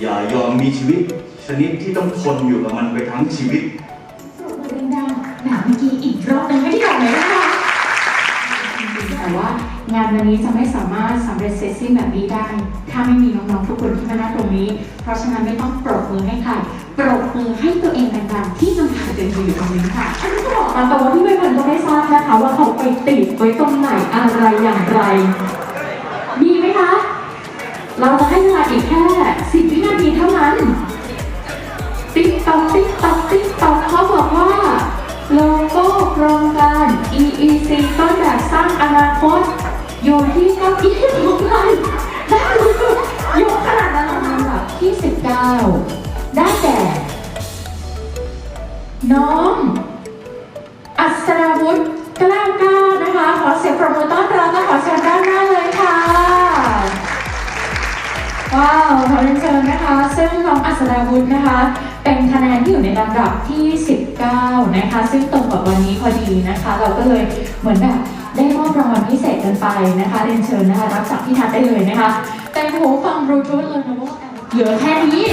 อย่ายอมมีชีวิต ชนิดที่ต้องทนอยู่กับมันไปทั้งชีวิตปรบมือดังๆแบบเมื่อกี้อีกรอบหนึ่งให้ที่ดอกเลยนะคะแต่ว่างานวันนี้จะไม่สามารถสำเร็จเสร็จสิ้นแบบนี้ได้ ถ้าไม่มีน้องๆทุกคนที่มาณตรงนี้ เพราะฉะนั้นไม่ต้องปรบมือให้ใครปรบมือให้ตัวเองดังๆที่กำลังเดินอยู่ตรงนี้ค่ะอันนี้ก็บอกมาแต่ว่าพี่ใบเฟิร์นก็ไม่ทราบนะคะ ว่าเขาไปติดไว้ตรงไหนอะไรอย่างไร มีไหมคะ เราจะให้เวลาอีกแค่ สิบวินาทีเท่านั้น ติ๊กต๊อกติ๊กต๊อกติ๊กตอกเขาบอกว่า โลโก้โครงการ EEC ต้นแบบสร้างอนาคตอยู่ที่เก้าอี้ของใครได้ยกขนาดนั้นลำดับที่ 19 ได้แก่ น้อง อัศราวุธ ว้าวขอเรียนเชิญนะคะ ซึ่งน้องอัศราวุธนะคะ เป็นคะแนนที่อยู่ในลำดับที่ 19 นะคะ ซึ่งตรงกับวันนี้พอดีนะคะ เราก็เลยเหมือนแบบได้มอบรางวัลพิเศษกันไปนะคะ เรียนเชิญนะคะ รับจากพี่ทัศน์ได้เลยนะคะ เป็นหูฟังบลูทูธเลยนะว่าเหลือแค่นี้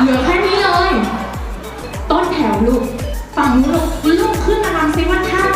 เหลือแค่นี้เลย ต้นแถวลูก ฝั่งลูกลูกขึ้นมาทำซิว่าถ้าเป็นแฟนของเราที่ส่งมา